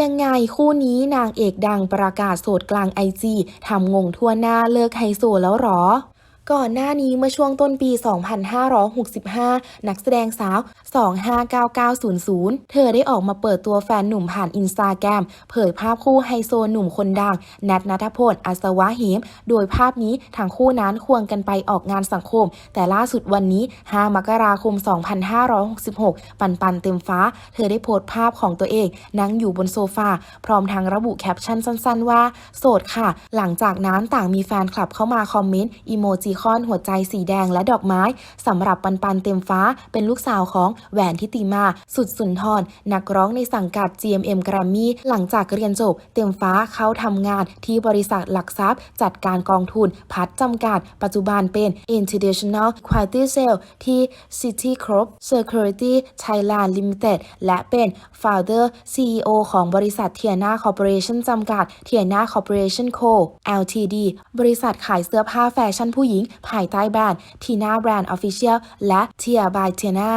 ยังไงคู่นี้นางเอกดังประกาศโสดกลางไอจีทำงงทั่วหน้าเลิกไฮโซแล้วหรอ ก่อนหน้านี้เมื่อช่วงต้นปี 2565 นักแสดงสาว 259900 เธอได้ออกมาเปิดตัวแฟนหนุ่มผ่านอินสตาแกรมเผยภาพคู่ไฮโซหนุ่มคนดัง นัทนัทพลอัศวะเหม โดยภาพนี้ทั้งคู่นั้นควงกันไปออกงานสังคม แต่ล่าสุดวันนี้ 5 มกราคม 2566 ปันปันเต็มฟ้า เธอได้โพสต์ภาพของตัวเอง นั่งอยู่บนโซฟา พร้อมทั้งระบุแคปชั่นสั้น ๆ ว่า โสดค่ะ หลังจากนั้นต่างมีแฟนคลับเข้ามาคอมเมนต์อีโมจิคอนหัวใจสีแดงและดอกไม้สำหรับปันปันเต็มฟ้าเป็นลูกสาวของแหวนทิติมา สุดสุนทร นักร้องในสังกัด GMM Grammy หลังจากเรียนจบ เต็มฟ้าเข้าทำงานที่บริษัทหลักทรัพย์ จัดการกองทุน พัดจำกัด ปัจจุบันเป็น International Quality Sale ที่ City Corp Security Thailand Limited และเป็น Founder CEO ของบริษัทเทียนาคอร์ปอเรชั่นจำกัดเทียนาคอร์ปอเรชั่นโค LTD บริษัทขายเสื้อผ้าแฟชั่นผู้หญิงภายใต้แบรนด์ทีน่าแบรนด์ออฟฟิเชียลและเทียบายเทียนา